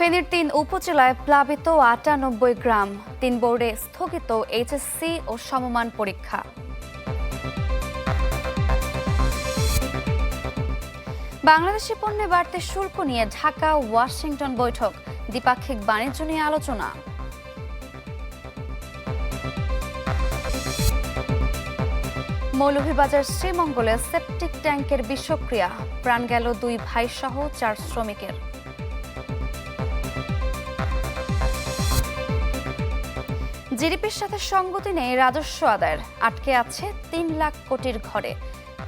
ফেনীর তিন উপজেলায় প্লাবিত আটানব্বই গ্রাম তিন বোর্ডে স্থগিত এইচএসসি ও সমমান পরীক্ষা। বাংলাদেশি পণ্যে বাড়তে শুল্ক নিয়ে ঢাকা ওয়াশিংটন বৈঠক, দ্বিপাক্ষিক বাণিজ্য নিয়ে আলোচনা। মৌলভীবাজার শ্রীমঙ্গলে সেপটিক ট্যাঙ্কের বিষক্রিয়া, প্রাণ গেল দুই ভাই সহ চার শ্রমিকের। জিডিপির সাথে সঙ্গতি নেই রাজস্ব আদায়ের। আটকে আছে তিন লাখ কোটির ঘরে।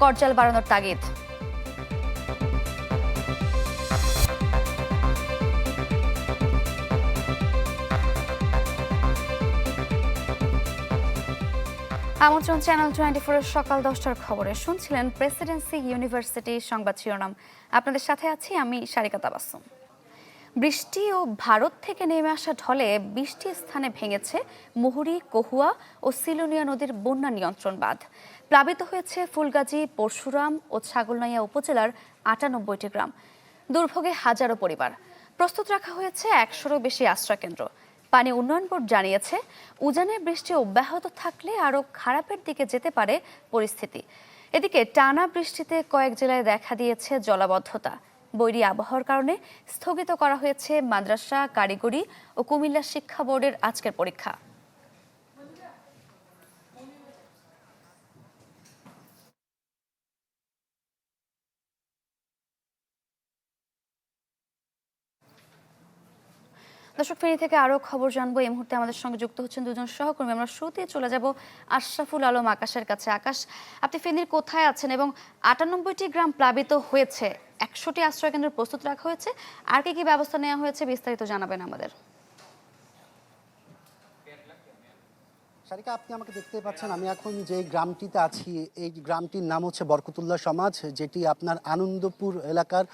করজাল বাড়ানোর তাগিদ। আমন্ত্রণ চ্যানেল টোয়েন্টি ফোরের সকাল দশটার খবরে। শুনছিলেন প্রেসিডেন্সি ইউনিভার্সিটি সংবাদ শিরোনাম। আপনাদের সাথে আছি আমি সারিকা তাবাসুম। বৃষ্টি ও ভারত থেকে নেমে আসা ঢলে বৃষ্টি স্থানে ভেঙেছে মুহুরী, কহুয়া ও সিলোনিয়া নদীর বন্যা নিয়ন্ত্রণ বাঁধ প্লাবিত হয়েছে ফুলগাজী, পরশুরাম ও ছাগলনাইয়া উপজেলার আটানব্বইটি গ্রাম। দুর্ভোগে হাজারো পরিবার। প্রস্তুত রাখা হয়েছে একশোরও বেশি আশ্রয়কেন্দ্র। পানি উন্নয়ন বোর্ড জানিয়েছে, উজানে বৃষ্টি অব্যাহত থাকলে আরও খারাপের দিকে যেতে পারে পরিস্থিতি। এদিকে টানা বৃষ্টিতে কয়েক জেলায় দেখা দিয়েছে জলাবদ্ধতা। বৈরী আবহাওয়ার কারণে স্থগিত করা হয়েছে মাদ্রাসা কারিগরি ও কুমিল্লা শিক্ষা বোর্ডের আজকের পরীক্ষা। দর্শক, ফেরি থেকে আরও খবর জানব। এই মুহূর্তে আমাদের সঙ্গে যুক্ত হচ্ছেন দুজন সহকর্মী। আমরা শুরুতে চলে যাব আশরাফুল আলম আকাশের কাছে। আকাশ, আপনি ফেনীর কোথায় আছেন এবং আটানব্বইটি গ্রাম প্লাবিত হয়েছে? একশোটি আশ্রয়কেন্দ্র প্রস্তুত রাখা হয়েছে। আর কি কি ব্যবস্থা নেওয়া হয়েছে বিস্তারিত জানাবেন আমাদের। সারিকা, আপনি আমাকে দেখতে পাচ্ছেন, আমি এখন যে গ্রামটিতে আছি, এই গ্রামটির নাম হচ্ছে বরকতুল্লাহ সমাজ, যেটি আপনার আনন্দপুর এলাকার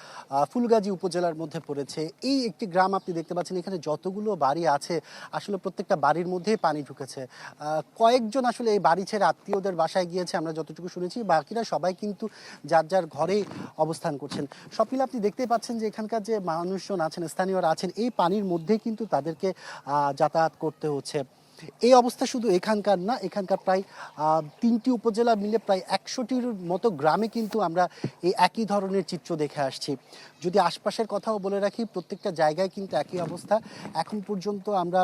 ফুলগাজী উপজেলার মধ্যে পড়েছে। এই একটি গ্রাম আপনি দেখতে পাচ্ছেন, এখানে যতগুলো বাড়ি আছে, আসলে প্রত্যেকটা বাড়ির মধ্যেই পানি ঢুকেছে। কয়েকজন আসলে এই বাড়ি ছেড়ে আত্মীয়দের বাসায় গিয়েছে, আমরা যতটুকু শুনেছি, বাকিরা সবাই কিন্তু যার যার ঘরেই অবস্থান করছেন। সব মিলে আপনি দেখতেই পাচ্ছেন যে এখানকার যে মানুষজন আছেন, স্থানীয়রা আছেন, এই পানির মধ্যেই কিন্তু তাদেরকে যাতায়াত করতে হচ্ছে। এই অবস্থা শুধু এখানকার না, এখানকার প্রায় তিনটি উপজেলা মিলে প্রায় একশোটির মতো গ্রামে কিন্তু আমরা এই একই ধরনের চিত্র দেখে আসছি। যদি আশপাশের কথাও বলে রাখি, প্রত্যেকটা জায়গায় কিন্তু একই অবস্থা। এখন পর্যন্ত আমরা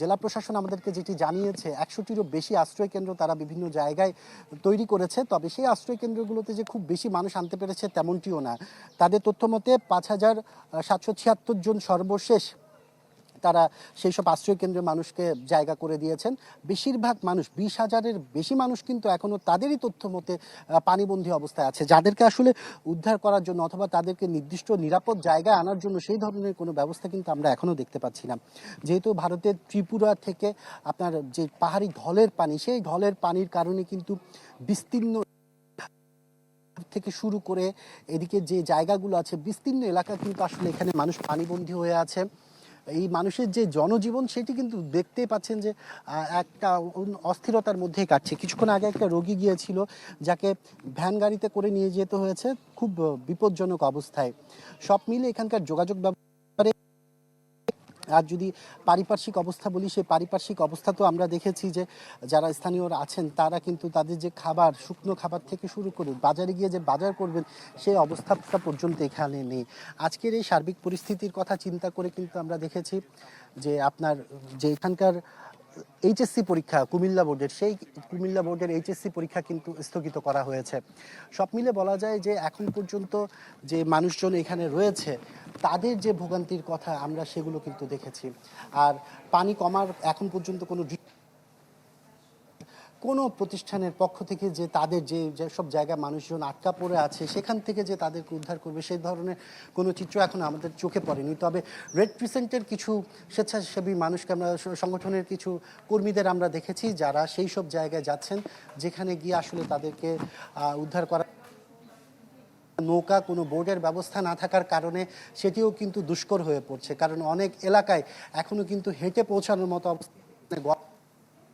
জেলা প্রশাসন আমাদেরকে যেটি জানিয়েছে, একশোটিরও বেশি আশ্রয় কেন্দ্র তারা বিভিন্ন জায়গায় তৈরি করেছে। তবে সেই আশ্রয় কেন্দ্রগুলোতে যে খুব বেশি মানুষ আনতে পেরেছে তেমনটিও না। তাদের তথ্য মতে পাঁচ হাজার সাতশো ছিয়াত্তর জন সর্বশেষ তারা সেই সব আশ্রয় কেন্দ্রে মানুষকে জায়গা করে দিয়েছেন। বেশিরভাগ মানুষ বিশ হাজারের বেশি মানুষ কিন্তু এখনও তাদেরই তথ্য মতে আহ, পানিবন্দী অবস্থায় আছে। যাদেরকে আসলে উদ্ধার করার জন্য অথবা তাদেরকে নির্দিষ্ট নিরাপদ জায়গায় আনার জন্য সেই ধরনের কোনো ব্যবস্থা কিন্তু আমরা এখনও দেখতে পাচ্ছি না। যেহেতু ভারতের ত্রিপুরা থেকে আপনার যে পাহাড়ি ঢলের পানি সেই ঢলের পানির কারণে কিন্তু বিস্তীর্ণ থেকে শুরু করে এদিকে যে জায়গাগুলো আছে বিস্তীর্ণ এলাকা কিন্তু আসলে এখানে মানুষ পানিবন্দী হয়ে আছে। এই মানুষের যে জনজীবন সেটি কিন্তু দেখতে পাচ্ছেন যে একটা অস্থিরতার মধ্যে কাটছে। কিছুক্ষণ আগে একটা রোগী গিয়েছিল, যাকে ভ্যান গাড়িতে করে নিয়ে যেতে হয়েছে খুব বিপজ্জনক অবস্থায়। সব মিলে এখানকার যোগাযোগ ব্যাপারে আর যদি পারিপার্শ্বিক অবস্থা বলি, সেই পারিপার্শ্বিক অবস্থা তো আমরা দেখেছি যে যারা স্থানীয়রা আছেন, তারা কিন্তু তাদের যে খাবার, শুকনো খাবার থেকে শুরু করে বাজারে গিয়ে যে বাজার করবেন, সেই অবস্থাটা পর্যন্ত এখানে নেই। আজকের এই সার্বিক পরিস্থিতির কথা চিন্তা করে কিন্তু আমরা দেখেছি যে আপনার যে এখানকার এইচএসসি পরীক্ষা, কুমিল্লা বোর্ডের, সেই কুমিল্লা বোর্ডের এইচএসসি পরীক্ষা কিন্তু স্থগিত করা হয়েছে। সব মিলে বলা যায় যে এখন পর্যন্ত যে মানুষজন এখানে রয়েছে তাদের যে ভোগান্তির কথা আমরা সেগুলো কিন্তু দেখেছি। আর পানি কমার এখন পর্যন্ত কোনো কোনো প্রতিষ্ঠানের পক্ষ থেকে যে তাদের যে যেসব জায়গায় মানুষজন আটকা পড়ে আছে, সেখান থেকে যে তাদেরকে উদ্ধার করবে, সেই ধরনের কোনো চিত্র এখন আমাদের চোখে পড়েনি। তবে রেড ক্রিসেন্টের কিছু স্বেচ্ছাসেবী মানুষকে আমরা, সংগঠনের কিছু কর্মীদের আমরা দেখেছি যারা সেই সব জায়গায় যাচ্ছেন, যেখানে গিয়ে আসলে তাদেরকে উদ্ধার করা নৌকা কোনো বোর্ডের ব্যবস্থা না থাকার কারণে সেটিও কিন্তু দুষ্কর হয়ে পড়ছে। কারণ অনেক এলাকায় এখনও কিন্তু হেঁটে পৌঁছানোর মতো অবস্থা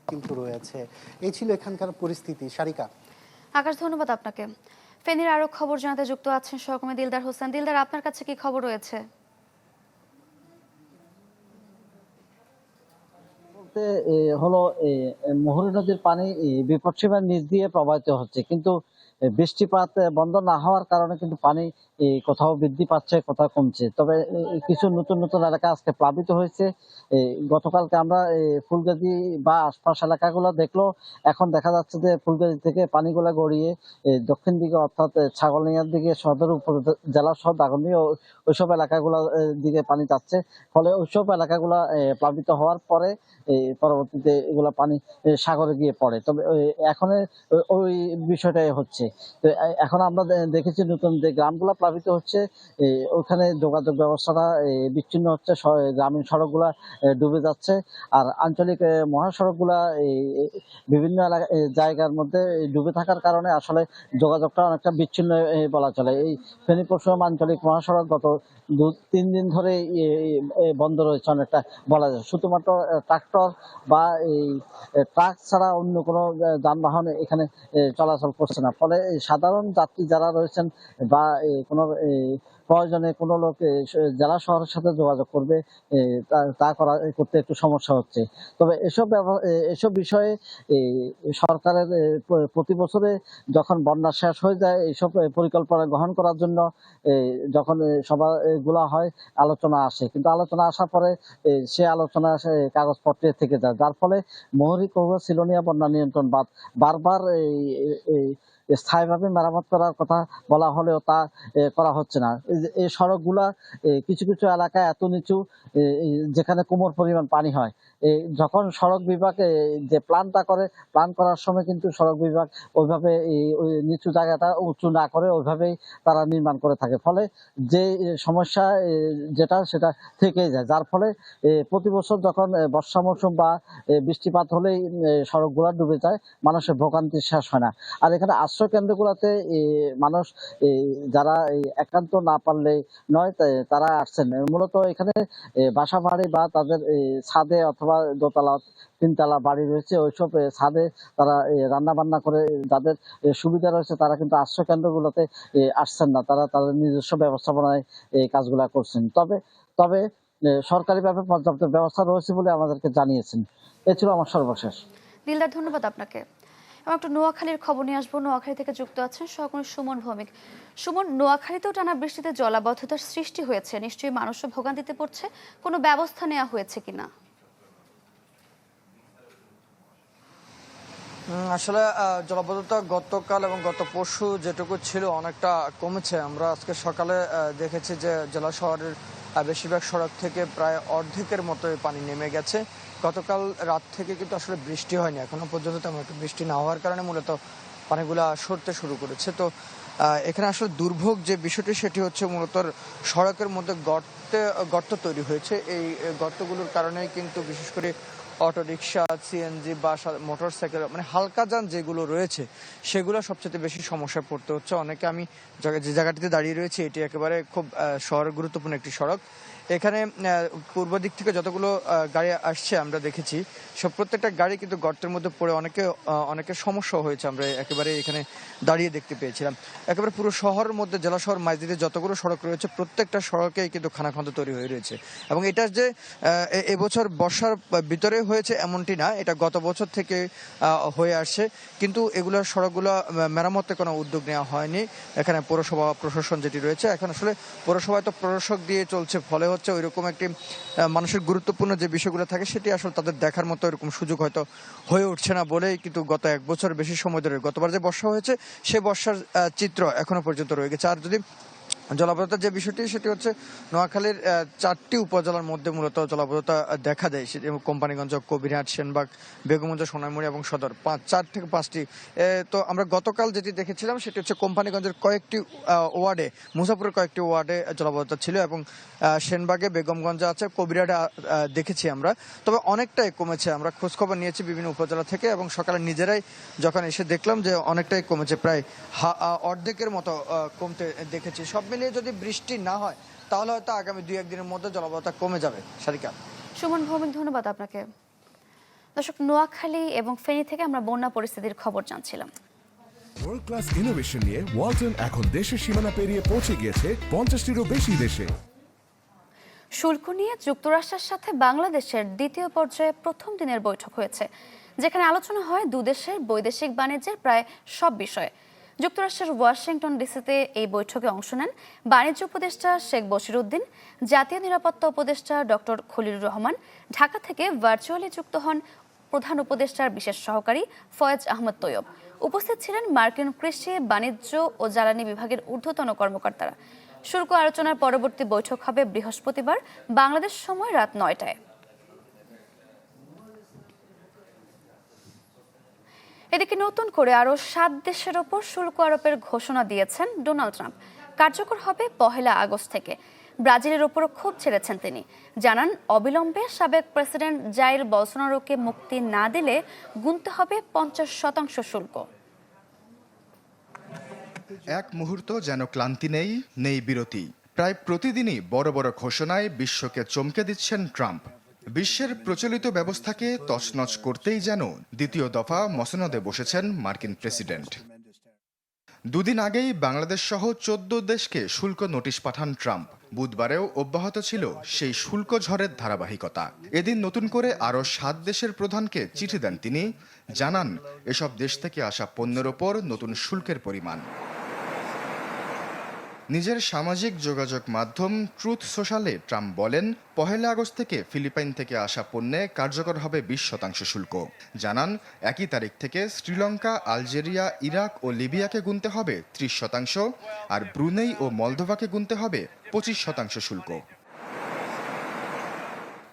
কিন্তু রয়েছে। এই ছিল এখানকার পরিস্থিতি। সারিকা। আকাশ ধন্যবাদ আপনাকে। ফেনীর আরও খবর জানাতে যুক্ত আছেন সহকর্মী দিলদার হোসেন। দিলদার আপনার কাছে কি খবর রয়েছে? হলো মোহরী নদীর পানি বিপদ সীমার নিচ দিয়ে প্রবাহিত হচ্ছে। কিন্তু বৃষ্টিপাত বন্ধ না হওয়ার কারণে কিন্তু পানি কোথাও বৃদ্ধি পাচ্ছে, কোথাও কমছে। তবে কিছু নতুন নতুন এলাকা আজকে প্লাবিত হয়েছে। গতকালকে আমরা ফুলগাজী বা আশপাশ এলাকাগুলো দেখল। এখন দেখা যাচ্ছে যে ফুলগাজী থেকে পানিগুলো গড়িয়ে দক্ষিণ দিকে অর্থাৎ ছাগলনিয়ার দিকে, সদর উপজেলা সহ ও- ওইসব এলাকাগুলো দিকে পানি যাচ্ছে। ফলে ওইসব এলাকাগুলো প্লাবিত হওয়ার পরে পরবর্তীতে এগুলা পানি সাগরে গিয়ে পড়ে। তবে এখন ওই বিষয়টাই হচ্ছে। তো এখন আমরা দেখেছি নতুন যে গ্রামগুলা প্লাবিত হচ্ছে ওখানে যোগাযোগ ব্যবস্থাটা বিচ্ছিন্ন হচ্ছে গ্রামীণ সড়কগুলা ডুবে যাচ্ছে। আর আঞ্চলিক মহাসড়কগুলা বিভিন্ন এলাকা জায়গার মধ্যে ডুবে থাকার কারণে আসলে যোগাযোগটা অনেকটা বিচ্ছিন্ন বলা চলে। এই ফেনী পরশুরাম আঞ্চলিক মহাসড়ক গত দু, তিন দিন ধরে বন্ধ রয়েছে অনেকটা, বলা যায়। শুধুমাত্র ট্রাক্টর বা এই ট্রাক ছাড়া অন্য কোনো যানবাহন এখানে চলাচল করছে না। ফলে সাধারণ যাত্রী যারা রয়েছেন বা কোনো প্রয়োজনে কোনো লোক জেলা শহরের সাথে যোগাযোগ করবে তা- করা করতে একটু সমস্যা হচ্ছে। তবে এসব এসব বিষয়ে সরকারের প্রতি বছরে যখন বন্যা শেষ হয়ে যায় এইসব পরিকল্পনা গ্রহণ করার জন্য যখন এ, সভা এগুলা হয় আলোচনা আসে। কিন্তু আলোচনা আসার পরে সে আলোচনা কাগজপত্রে থেকে যায়। যার ফলে মহুরী কৌয়া সিলোনিয়া বন্যা নিয়ন্ত্রণ বাদ বারবার এই স্থায়ীভাবে মেরামত করার কথা বলা হলেও তা করা হচ্ছে না। এই সড়কগুলা সড়কগুলা কিছু কিছু এলাকায় এত নিচু যেখানে কোমর পরিমাণ পানি হয় যখন সড়ক বিভাগ যে প্ল্যানটা করে প্ল্যান করার সময় কিন্তু সড়ক বিভাগ ওইভাবে নিচু জায়গাটা উঁচু না করে ওইভাবেই তারা নির্মাণ করে থাকে। ফলে যে সমস্যা যেটা সেটা থেকেই যায়। যার ফলে প্রতি বছর যখন বর্ষা মৌসুম বা বৃষ্টিপাত হলেই সড়কগুলা ডুবে যায়, মানুষের ভোগান্তি শেষ হয় না। আর এখানে আশ্রয় কেন্দ্রগুলোতে মানুষ যারা একান্ত না পারলে নয় তারা আসছেন। মূলত এখানে বাসা বাড়ি বা তাদের ছাদে অথবা দোতলা তিনতলা বাড়ি রয়েছে। ওইসব ছাদে তারা রান্না বান্না করে যাদের সুবিধা রয়েছে তারা কিন্তু আশ্রয় কেন্দ্রগুলোতে আসছেন না। তারা তাদের নিজস্ব ব্যবস্থাপনায় এই কাজগুলা করছেন। তবে তবে সরকারিভাবে পর্যাপ্ত ব্যবস্থা রয়েছে বলে আমাদেরকে জানিয়েছেন। এ ছিল আমার সর্বশেষ। দিলদার, ধন্যবাদ আপনাকে। এবং একটু নোয়াখালীর খবর নিয়ে আসব। নোয়াখালী থেকে যুক্ত আছেন সহকর্মী সুমন ভৌমিক। সুমন, নোয়াখালীতেও টানা বৃষ্টিতে জলাবদ্ধতার সৃষ্টি হয়েছে। নিশ্চয়ই মানুষও ভোগান্তিতে পড়ছে। কোনো ব্যবস্থা নেওয়া হয়েছে কিনা? আসলে জলাবদ্ধতা গতকাল এবং গত পরশু যেটুকু ছিল অনেকটা কমেছে। আমরা আজকে সকালে দেখেছি যে জেলা শহরের বেশিরভাগ সড়ক থেকে প্রায় অর্ধেকের মতো পানি নেমে গেছে। গতকাল রাত থেকে কিন্তু আসলে বৃষ্টি হয়নি। এখনও পর্যন্ত তেমন একটা বৃষ্টি না হওয়ার কারণে মূলত পানিগুলা সরতে শুরু করেছে। তো এখানে আসলে দুর্ভোগ যে বিষয়টি, সেটি হচ্ছে মূলত সড়কের মধ্যে গর্তে, গর্ত তৈরি হয়েছে। এই গর্তগুলোর কারণেই কিন্তু বিশেষ করে অটো রিক্সা সিএনজি বা মোটর সাইকেল মানে হালকা যান যেগুলো রয়েছে সেগুলো সবচেয়ে বেশি সমস্যায় পড়তে হচ্ছে। অনেকে আমি যে জায়গাটিতে দাঁড়িয়ে রয়েছি এটি একেবারে খুব আহ, শহর গুরুত্বপূর্ণ একটি সড়ক। এখানে পূর্ব দিক থেকে যতগুলো গাড়ি আসছে আমরা দেখেছি, সব প্রত্যেকটা গাড়ি কিন্তু গর্তের মধ্যে পড়ে অনেকে অনেকের সমস্যা হয়েছে আমরা একেবারে এখানে দাঁড়িয়ে দেখতে পেয়েছিলাম। একেবারে পুরো শহরের মধ্যে, জেলা শহর মাইজিদের যতগুলো সড়ক রয়েছে, প্রত্যেকটা সড়কেই কিন্তু খানাখন্দ তৈরি হয়ে রয়েছে। এবং এটা যে এবছর বর্ষার ভিতরে হয়েছে এমনটি না, এটা গত বছর থেকে হয়ে আসছে। কিন্তু এগুলো সড়কগুলো মেরামতে কোনো উদ্যোগ নেওয়া হয়নি। এখানে পৌরসভা প্রশাসন যেটি রয়েছে, এখন আসলে পৌরসভায় তো প্রশাসক দিয়ে চলছে ফলে হচ্ছে ওইরকম একটি মানুষের গুরুত্বপূর্ণ যে বিষয়গুলো থাকে, সেটি আসলে তাদের দেখার মতো এরকম সুযোগ হয়তো হয়ে উঠছে না বলেই কিন্তু গত এক বছর বেশি সময় ধরে গতবার যে বর্ষা হয়েছে, সে বর্ষার চিত্র এখনও পর্যন্ত রয়ে গেছে। আর যদি জলাবদ্ধতার যে বিষয়টি, সেটি হচ্ছে নোয়াখালীর চারটি উপজেলার মধ্যে মূলত জলাবদ্ধতা দেখা দেয়। সেটি কোম্পানিগঞ্জ, কবিরহাট, সেনবাগ, বেগমগঞ্জ, সোনাইমুড়ি এবং সদর পাঁচ, চার থেকে পাঁচটি। তো আমরা গতকাল যেটি দেখেছিলাম, সেটি হচ্ছে কোম্পানিগঞ্জের কয়েকটি ওয়ার্ডে মুসাপুরের কয়েকটি ওয়ার্ডে জলাবদ্ধতা ছিল এবং সেনবাগে, বেগমগঞ্জে আছে, কবিরহাটে দেখেছি আমরা। তবে অনেকটাই কমেছে। আমরা খোঁজখবর নিয়েছি বিভিন্ন উপজেলা থেকে এবং সকালে নিজেরাই যখন এসে দেখলাম যে অনেকটাই কমেছে, প্রায় অর্ধেকের মতো কমতে দেখেছি। সব মিলিয়ে যদি বৃষ্টি না হয় তাহলে হয়তো আগামী দুই একদিনের মধ্যে জলাবদ্ধতা কমে যাবে। সারিকা সুমন ভৌমিক ধন্যবাদ আপনাকে। দর্শক নোয়াখালী এবং ফেনী থেকে আমরা বন্যা পরিস্থিতির খবর জানছিলাম। ওয়ার্ল্ড ক্লাস ইনোভেশন নিয়ে ওয়ালটন এখন দেশের সীমানা পেরিয়ে পৌঁছে গিয়েছে পঞ্চাশটিরও বেশি দেশে। শুল্ক নিয়ে যুক্তরাষ্ট্রের সাথে বাংলাদেশের দ্বিতীয় পর্যায়ে প্রথম দিনের বৈঠক হয়েছে যেখানে আলোচনা হয় দুদেশের বৈদেশিক বাণিজ্যের প্রায় সব বিষয়ে। যুক্তরাষ্ট্রের ওয়াশিংটন ডিসিতে এই বৈঠকে অংশ নেন বাণিজ্য উপদেষ্টা শেখ বশিরউদ্দিন জাতীয় নিরাপত্তা উপদেষ্টা ডক্টর খলিলুর রহমান, ঢাকা থেকে ভার্চুয়ালি যুক্ত হন প্রধান উপদেষ্টার বিশেষ সহকারী ফয়েজ আহমদ তৈয়ব। উপস্থিত ছিলেন মার্কিন কৃষি, বাণিজ্য ও জ্বালানি বিভাগের ঊর্ধ্বতন কর্মকর্তারা। শুল্ক আলোচনার পরবর্তী বৈঠক হবে বৃহস্পতিবার, বাংলাদেশ সময় রাত নয়টায়। এদিকে নতুন করে আরও সাত দেশের ওপর শুল্ক আরোপের ঘোষণা দিয়েছেন ডোনাল্ড ট্রাম্প। কার্যকর হবে পহেলা আগস্ট থেকে। ব্রাজিলের ওপরও ক্ষোভ ছেড়েছেন তিনি। জানান, অবিলম্বে সাবেক প্রেসিডেন্ট জাইর বলসোনারোকে মুক্তি না দিলে গুনতে হবে পঞ্চাশ শতাংশ শুল্ক। এক মুহূর্ত যেন ক্লান্তি নেই নেই বিরতি। প্রায় প্রতিদিনই বড় বড় ঘোষণায় বিশ্বকে চমকে দিচ্ছেন ট্রাম্প। বিশ্বের প্রচলিত ব্যবস্থাকে তছনছ করতেই যেন দ্বিতীয় দফা মসনদে বসেছেন মার্কিন প্রেসিডেন্ট। দুদিন আগেই বাংলাদেশ সহ চোদ্দ দেশকে শুল্ক নোটিশ পাঠান ট্রাম্প। বুধবারেও অব্যাহত ছিল সেই শুল্ক ঝড়ের ধারাবাহিকতা। এদিন নতুন করে আরও সাত দেশের প্রধানকে চিঠি দেন তিনি। জানান, এসব দেশ থেকে আসা পণ্যের ওপর নতুন শুল্কের পরিমাণ। নিজের সামাজিক যোগাযোগ মাধ্যম ট্রুথ সোশ্যালে ট্রাম্প বলেন, পহেলা আগস্ট থেকে ফিলিপাইন থেকে আসা পণ্যে কার্যকর হবে বিশ শতাংশ শুল্ক। জানান, একই তারিখ থেকে শ্রীলঙ্কা, আলজেরিয়া, ইরাক ও লিবিয়াকে গুনতে হবে ত্রিশ শতাংশ, আর ব্রুনেই ও মলদোভাকে গুনতে হবে পঁচিশ শতাংশ শুল্ক।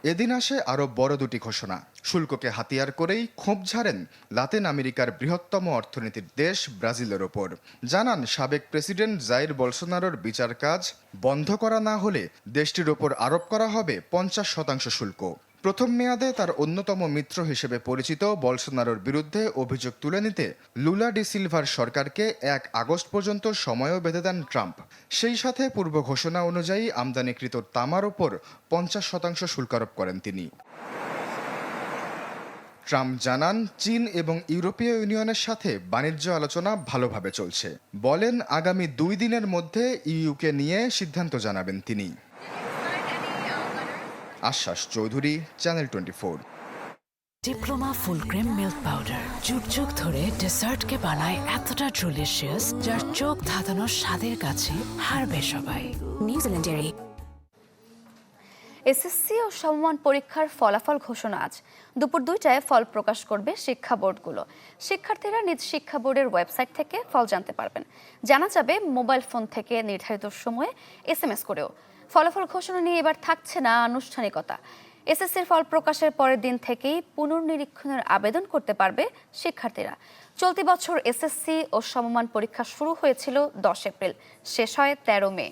এদিন আসে আরও বড় দুটি ঘোষণা। শুল্ককে হাতিয়ার করেই ক্ষোভ ঝাড়েন লাতিন আমেরিকার বৃহত্তম অর্থনীতির দেশ ব্রাজিলের ওপর। জানান সাবেক প্রেসিডেন্ট জাইর বলসোনারোর বিচার কাজ বন্ধ করা না হলে দেশটির ওপর আরোপ করা হবে পঞ্চাশ শতাংশ শুল্ক। প্রথম মেয়াদে তার অন্যতম মিত্র হিসেবে পরিচিত বলসোনারোর বিরুদ্ধে অভিযোগ তুলে নিতে লুলা ডি সিলভার সরকারকে এক আগস্ট পর্যন্ত সময়ও বেঁধে দেন ট্রাম্প। সেই সাথে পূর্ব ঘোষণা অনুযায়ী আমদানিকৃত তামার ওপর পঞ্চাশ শতাংশ শুল্ক আরোপ করেন তিনি। ট্রাম্প জানান, চীন এবং ইউরোপীয় ইউনিয়নের সাথে বাণিজ্য আলোচনা ভালোভাবে চলছে। বলেন, আগামী দুই দিনের মধ্যে ইউকে নিয়ে সিদ্ধান্ত জানাবেন তিনি। আশ্বাস Chowdhury channel twenty four Diploma full cream milk powder যুগ যুগ ধরে ডেসার্টকে বানায় এতটা ডেলিশিয়াস যার চোখ ধাঁধানোর স্বাদের কাছে হারবে সবাই। নিউজিল্যান্ডেরই এসএসসি ও সমমান পরীক্ষার ফলাফল ঘোষণা আজ। দুপুর দুইটায় ফল প্রকাশ করবে শিক্ষা বোর্ডগুলো। শিক্ষার্থীরা নিজ শিক্ষা বোর্ডের ওয়েবসাইট থেকে ফল জানতে পারবেন। জানা যাবে মোবাইল ফোন থেকে নির্ধারিত সময়ে এসএমএস করেও। ফলাফল ঘোষণা নিয়ে এবার থাকছে না আনুষ্ঠানিকতা। এসএসসির ফল প্রকাশের পরের দিন থেকেই পুনর্নিরীক্ষণের আবেদন করতে পারবে শিক্ষার্থীরা। চলতি বছর এসএসসি ও সমমান পরীক্ষা শুরু হয়েছিল দশ এপ্রিল, শেষ হয় তেরো মে।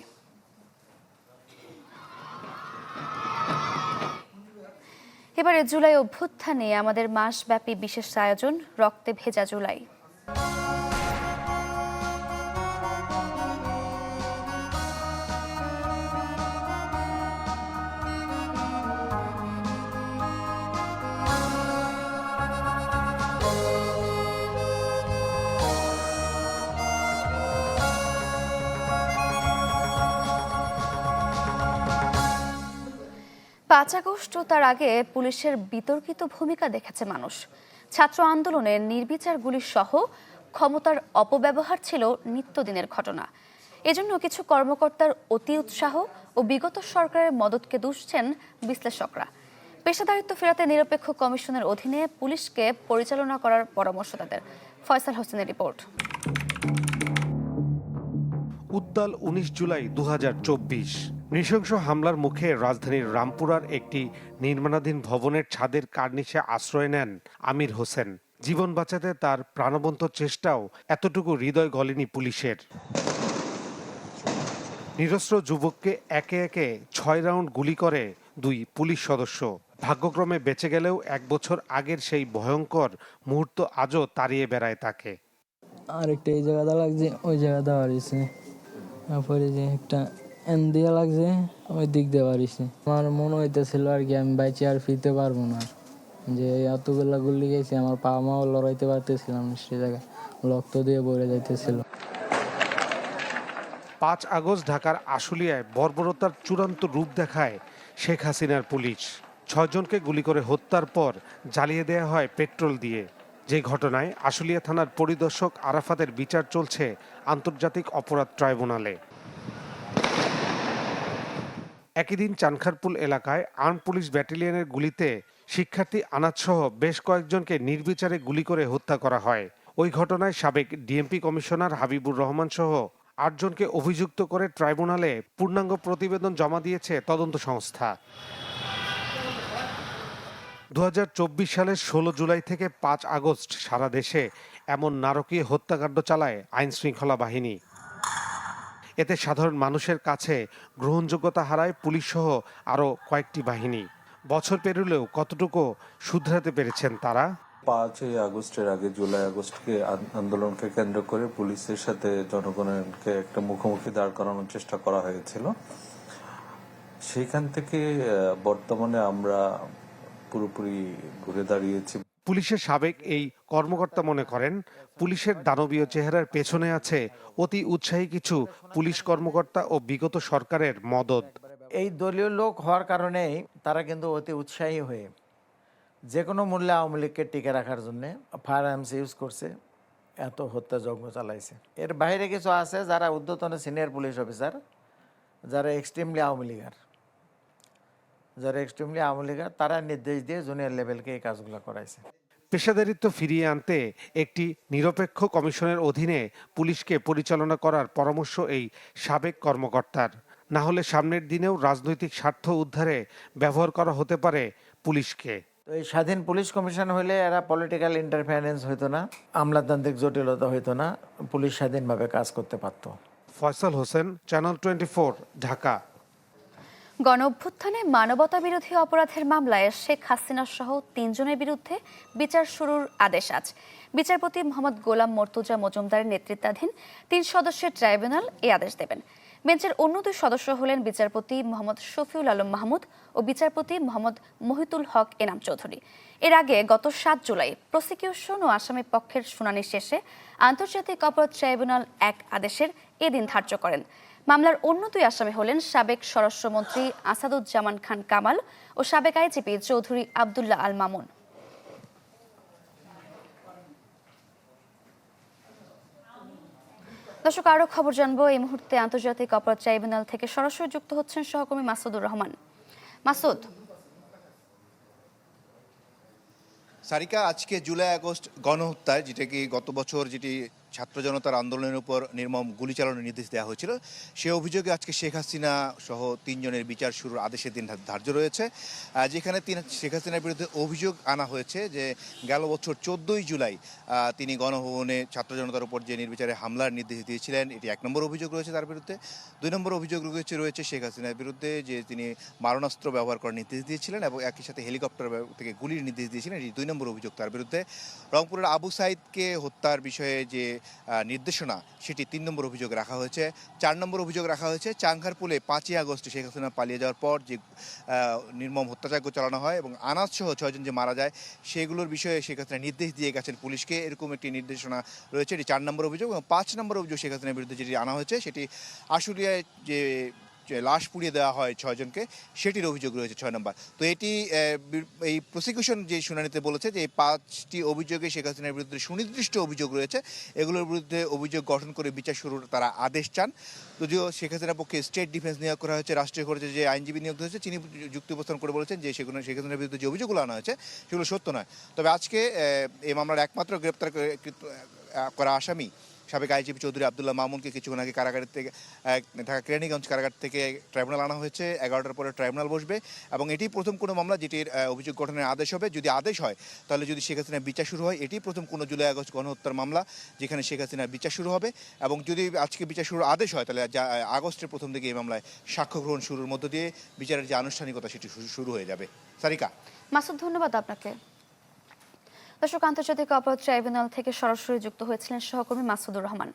এবারে জুলাই অভ্যুত্থানে আমাদের মাসব্যাপী বিশেষ আয়োজন, রক্তে ভেজা জুলাই। পাঁচ তার আগে পুলিশের বিতর্কিত ভূমিকা দেখেছে মানুষ। ছাত্র আন্দোলনের নির্বিচার গুলি সহ ক্ষমতার অপব্যবহার ছিল নিত্যদিনের ঘটনা। এজন্য কিছু কর্মকর্তার অতি উৎসাহ ও বিগত সরকারের মদতকে দুষছেন বিশ্লেষকরা। পেশাদারিত্ব ফেরাতে নিরপেক্ষ কমিশনের অধীনে পুলিশকে পরিচালনা করার পরামর্শ তাদের। ফয়সাল হোসেনের রিপোর্ট। উত্তাল উনিশ জুলাই দুহাজার চব্বিশ। নৃশংস হামলার মুখে রাজধানীর রামপুরার একটি নির্মাণাধীন ভবনের ছাদের কার্নিশে আশ্রয় নেন আমির হোসেন। জীবন বাঁচাতে তার প্রাণবন্ত চেষ্টাও এতটুকু হৃদয় গলেনি পুলিশের। নিরস্ত্র যুবককে একে একে ছয় রাউন্ড গুলি করে দুই পুলিশ সদস্য। ভাগ্যক্রমে বেঁচে গেলেও এক বছর আগের সেই ভয়ঙ্কর মুহূর্ত আজও তাড়িয়ে বেড়ায় তাকে। আরেকটা এই জায়গাটা লাগছে, ওই জায়গাটা হারিয়েছে তারপরে যে একটা এন দিয়ে লাগছে, ওই দিক দিয়ে হারিয়েছে আমার মনে হইতেছিল আর কি, আমি বাইচে আর ফিরতে পারব না। যে এতগুলা গুলি গেছে আমার পা মাও লড়াইতে পারতেছিলাম সে জায়গায় রক্ত দিয়ে বলে যাইতেছিল। পাঁচ আগস্ট ঢাকার আশুলিয়ায় বর্বরতার চূড়ান্ত রূপ দেখায় শেখ হাসিনার পুলিশ। ছয়জনকে গুলি করে হত্যার পর জ্বালিয়ে দেওয়া হয় পেট্রোল দিয়ে। যে ঘটনায় আশুলিয়া থানার পরিদর্শক আরাফাতের বিচার চলছে আন্তর্জাতিক অপরাধ ট্রাইব্যুনালে। একই দিন চানখারপুল এলাকায় আর্ম পুলিশ ব্যাটালিয়নের গুলিতে শিক্ষার্থী আনাজসহ বেশ কয়েকজনকে নির্বিচারে গুলি করে হত্যা করা হয়। ওই ঘটনায় সাবেক ডিএমপি কমিশনার হাবিবুর রহমান সহ আটজনকে অভিযুক্ত করে ট্রাইব্যুনালে পূর্ণাঙ্গ প্রতিবেদন জমা দিয়েছে তদন্ত সংস্থা। দু হাজার চব্বিশ সালের ষোলো জুলাই থেকে পাঁচ আগস্ট সারা দেশে এমন নারকীয় হত্যাকাণ্ড চালায় আইনশৃঙ্খলা বাহিনী। এতে সাধারণ মানুষের কাছে গ্রহণযোগ্যতা হারায় পুলিশ সহ আরও কয়েকটি বাহিনী। বছর পেরুলেও কতটুকু শুধরাতে পেরেছেন তারা? পাঁচই আগস্টের আগে জুলাই আগস্টকে আন্দোলনকে কেন্দ্র করে পুলিশের সাথে জনগণকে একটা মুখোমুখি দাঁড় করানোর চেষ্টা করা হয়েছিল। সেইখান থেকে বর্তমানে আমরা পুরোপুরি ঘুরে দাঁড়িয়েছি। পুলিশের সাবেক এই কর্মকর্তা মনে করেন, পুলিশের দানবীয় চেহারার পেছনে আছে অতি উৎসাহী কিছু পুলিশ কর্মকর্তা ও বিগত সরকারের মদত এই দলীয় লোক হওয়ার কারণেই তারা কিন্তু অতি উৎসাহী হয়ে যে কোনো মূল্যে আওয়ামী লীগকে টিকে রাখার জন্য ফায়ার আর্মস ইউজ করছে, এত হত্যাযজ্ঞ চালাইছে। এর বাইরে কিছু আছে যারা ঊর্ধ্বতন সিনিয়র পুলিশ অফিসার, যারা এক্সট্রিমলি আওয়ামী লীগার। যারা এক্সট্রিমলি আওয়ামী তারা নির্দেশ দিয়ে জুনিয়র লেভেলকে এই কাজগুলো করাইছে। পেশাদারিত্ব ফিরিয়ে আনতে একটি নিরপেক্ষ কমিশনের অধীনে পুলিশকে পরিচালনা করার পরামর্শ এই সাবেক কর্মকর্তার। না হলে সামনের দিনেও রাজনৈতিক স্বার্থ উদ্ধারে ব্যবহার করা হতে পারে পুলিশকে। তো এই স্বাধীন পুলিশ কমিশন হলে এরা পলিটিক্যাল ইন্টারফারেন্স হইতো না আমলাতান্ত্রিক জটিলতা হইতো না পুলিশ স্বাধীনভাবে কাজ করতে পারতো। Faisal Hossain channel twenty Dhaka. গণ অভ্যুত্থানে মানবতা বিরোধী অপরাধের মামলায় শেখ হাসিনা সহ তিনজনের বিরুদ্ধে বিচার শুরুর আদেশ আজ। বিচারপতি মোহাম্মদ গোলাম মর্তুজা মজুমদারের নেতৃত্বাধীন তিন সদস্যের ট্রাইব্যুনাল এ আদেশ দেবেন। বেঞ্চের অন্য দুই সদস্য হলেন বিচারপতি মোহাম্মদ শফিউল আলম মাহমুদ ও বিচারপতি মোহাম্মদ মহিতুল হক এনাম চৌধুরী। এর আগে গত সাত জুলাই প্রসিকিউশন ও আসামি পক্ষের শুনানি শেষে আন্তর্জাতিক অপরাধ ট্রাইব্যুনাল এক আদেশের এদিন ধার্য করেন। মামলার অন্য দুই আসামি হলেন সাবেক স্বরাষ্ট্রমন্ত্রী আসাদুজ্জামান খান কামাল ও সাবেক আইজিপি চৌধুরী আবদুল্লাহ আল মামুন। দর্শক, আরও খবর জানব। এই মুহূর্তে আন্তর্জাতিক অপরাধ ট্রাইব্যুনাল থেকে সরাসরি যুক্ত হচ্ছেন সহকর্মী মাসুদুর রহমান। মাসুদ। সারিকা, আজকে জুলাই আগস্ট গণহত্যায়, যেটা কি গত বছর যেটি ছাত্র জনতার আন্দোলনের উপর নির্মম গুলি চালানোর নির্দেশ দেওয়া হয়েছিল। সে অভিযোগে আজকে শেখ হাসিনা সহ তিনজনের বিচার শুরুর আদেশের দিন ধার্য রয়েছে। যেখানে তিনি শেখ হাসিনার বিরুদ্ধে অভিযোগ আনা হয়েছে যে গেল বছর চোদ্দোই জুলাই তিনি গণভবনে ছাত্র জনতার উপর যে নির্বিচারে হামলার নির্দেশ দিয়েছিলেন, এটি এক নম্বর অভিযোগ রয়েছে তার বিরুদ্ধে। দুই নম্বর অভিযোগ রয়েছে রয়েছে শেখ হাসিনার বিরুদ্ধে যে তিনি মারণাস্ত্র ব্যবহার করার নির্দেশ দিয়েছিলেন এবং একই সাথে হেলিকপ্টার থেকে গুলির নির্দেশ দিয়েছিলেন, এটি দুই নম্বর অভিযোগ তার বিরুদ্ধে। রংপুরের আবু সাইদকে হত্যার বিষয়ে যে নির্দেশনা, সেটি তিন নম্বর অভিযোগ রাখা হয়েছে। চার নম্বর অভিযোগ রাখা হয়েছে, চাংখারপুলে পাঁচই আগস্ট শেখ হাসিনা পালিয়ে যাওয়ার পর যে নির্মম হত্যাযজ্ঞ চালানো হয় এবং আনাজ সহ ছয়জন যে মারা যায়, সেগুলোর বিষয়ে শেখ হাসিনা নির্দেশ দিয়ে গেছেন পুলিশকে। এরকম একটি নির্দেশনা রয়েছে, এটি চার নম্বর অভিযোগ এবং পাঁচ নম্বর অভিযোগ শেখ হাসিনার বিরুদ্ধে যেটি আনা হয়েছে, সেটি আশুলিয়ায় যে যে লাশ পুড়িয়ে দেওয়া হয় ছয়জনকে, সেটির অভিযোগ রয়েছে ছয় নম্বর। তো এটি এই প্রসিকিউশন যে শুনানিতে বলেছে যে এই পাঁচটি অভিযোগে শেখ হাসিনার বিরুদ্ধে সুনির্দিষ্ট অভিযোগ রয়েছে, এগুলোর বিরুদ্ধে অভিযোগ গঠন করে বিচার শুরুর তারা আদেশ চান। যদিও শেখ হাসিনার পক্ষে স্টেট ডিফেন্স নিয়োগ করা হয়েছে, রাষ্ট্রীয় খরচে যে আইনজীবী নিয়োগ হয়েছে, তিনি যুক্তি উপস্থাপন করে বলেছেন যে সেগুলো শেখ হাসিনার বিরুদ্ধে যে অভিযোগগুলো আনা হয়েছে, সেগুলো সত্য নয়। তবে আজকে এই মামলার একমাত্র গ্রেপ্তার করা আসামি সাবেক আইজিপি চৌধুরী আবদুল্লাহ মামুনকে কিছুক্ষণ আগে কারাগারের থেকে ঢাকা কেরানীগঞ্জ কারাগার থেকে ট্রাইব্যুনাল আনা হয়েছে। এগারোটার পরে ট্রাইব্যুনাল বসবে এবং এটি প্রথম কোনো মামলা যেটির অভিযোগ গঠনের আদেশ হবে। যদি আদেশ হয়, তাহলে যদি শেখ হাসিনার বিচার শুরু হয়, এটি প্রথম কোনো জুলাই আগস্ট গণহত্যার মামলা যেখানে শেখ হাসিনার বিচার শুরু হবে। এবং যদি আজকে বিচার শুরুর আদেশ হয়, তাহলে আগস্টের প্রথম দিকে এই মামলায় সাক্ষ্য গ্রহণ শুরুর মধ্য দিয়ে বিচারের যে আনুষ্ঠানিকতা, সেটি শুরু হয়ে যাবে। সারিকা। মাসুদ, ধন্যবাদ আপনাকে। দর্শক আন্তর্জাতিক অপরাধ ট্রাইব্যুনাল থেকে সরাসরি যুক্ত হয়েছিলেন সহকর্মী মাসুদুর রহমান।